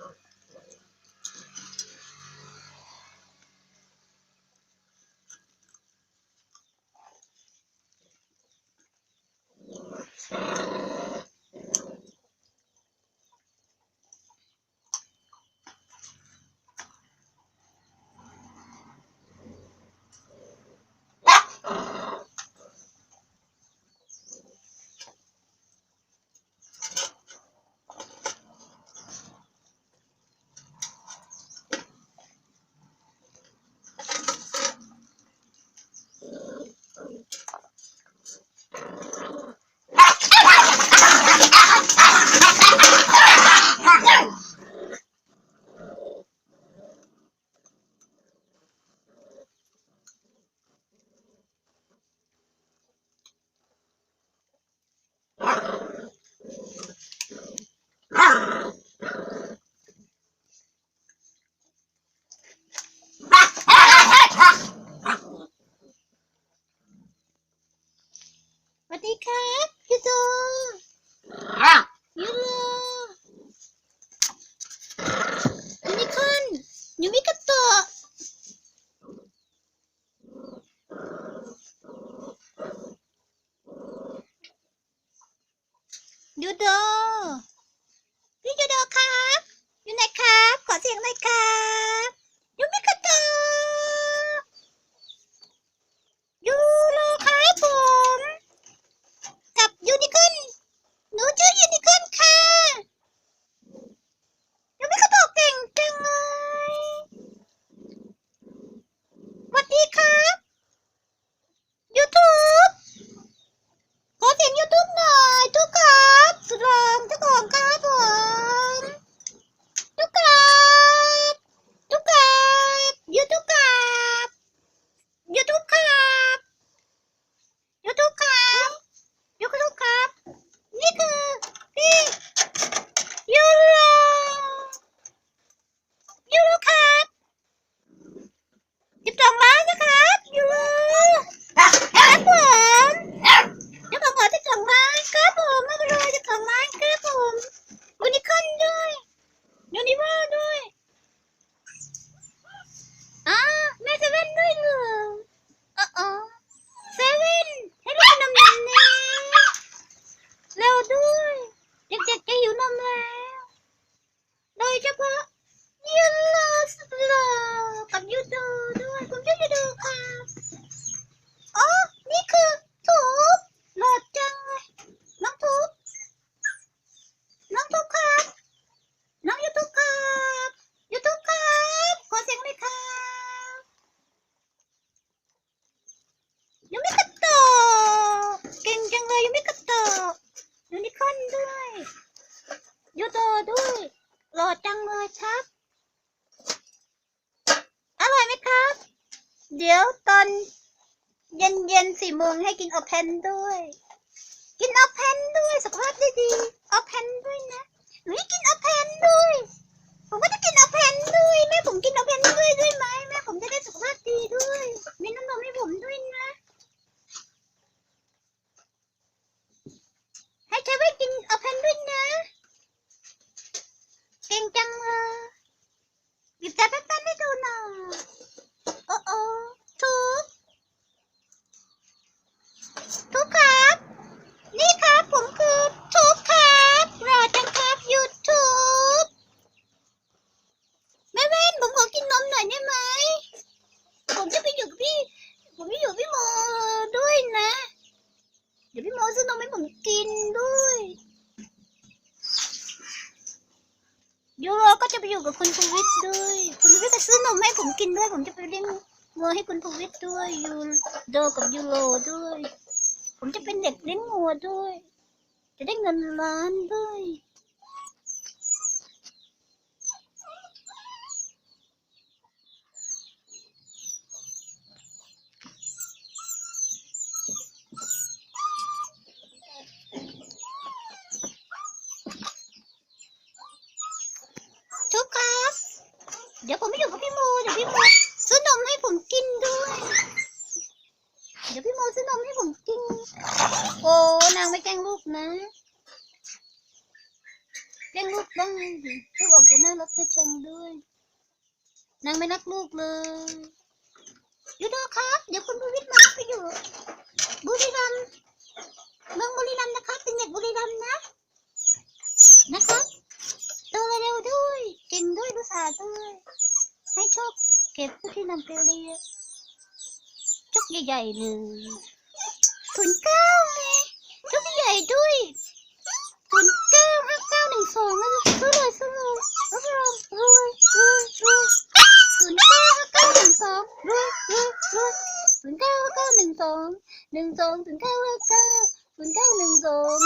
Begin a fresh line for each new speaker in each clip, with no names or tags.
not playing. Uh-huh. ตอนเย็นเย็นๆสี่โมงให้กินออเพนด้วย กินออเพนด้วยสุขภาพดีดีๆออเพนด้วยนะหนูกกินออเพนด้วย ผมก็จะกินออเพนด้วยแม่ผมกินออเพนด้วยด้วยไหมแม่ผมจะได้สุขภาพดีด้วยมีน้ำนมให้ผมด้วยนะ ให้เธอไปกินเอาเพนด้วยนะ เก่งจังเลยหยิบจับแป้นๆให้ดูหน่อยโอ้โอ้ทุกทุกครับ นี่ครับผมคือทุกครับรอจังครับยูทูบแม่เว้นผมขอกินนมหน่อยได้ไหม ผมจะไปอยู่กับพี่ ผมจะอยู่กับพี่โมด้วยนะ เดี๋ยวพี่โมซื้อนมให้ผมกินด้วย วก็จะไปอยู่กับคุณภูวิทย์ด้วย คุณภูวิทย์ก็ซื้อนมให้ผมกินด้วย ผมจะไปเลี้ยงวัวให้คุณภูวิทย์ด้วยยูโดกับยูโรด้วย ผมจะเป็นเด็กเลี้ยงวัวด้วย จะได้เงินล้านด้วย ทุกครับ เดี๋ยวผมไม่อยู่กับพี่โมเดี๋ยวพี่โมซื้อนมให้ผมกินด้วย เดี๋ยวพี่โมซื้อนมให้ผมกิน โอ้นางไม่แกล้งลูกนะแกล้งลูกได้ดิลูกออกจะน่ารักน่าชังด้วย นางไม่รักลูกเลยยูโดครับ เดี๋ยวคุณบุวิทมาไปอยู่บุรีรัมย์เมืองบุรีรัมย์นะครับ เป็น นำไปเรียนชุกใหญ่ๆเลยศูนย์เก้าไงชุกใหญ่ด้วยศูนย์เก้าห้าเก้าหนึ่งสองนะซื้อเลยซื้อเลยรับรองรวยรวยรวยศูนย์เก้าห้าเก้าหนึ่งสองรวยรวยรวยศูนย์เก้าห้าเก้าหนึ่งสองหนึ่งสองศูนย์เก้าห้าเก้าศูนย์เก้าหนึ่งสอง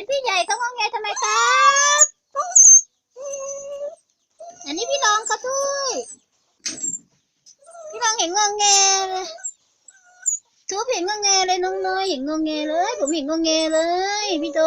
เป็นพี่ใหญ่ก็งองแงทำไมครับ อันนี้พี่รองเขาด้วย พี่รองเห็นงองแงเลยทุบเห็นงองแงเลยน้องน้อยเห็นงองแงเลย ผมเห็นงองแงเลย พี่โต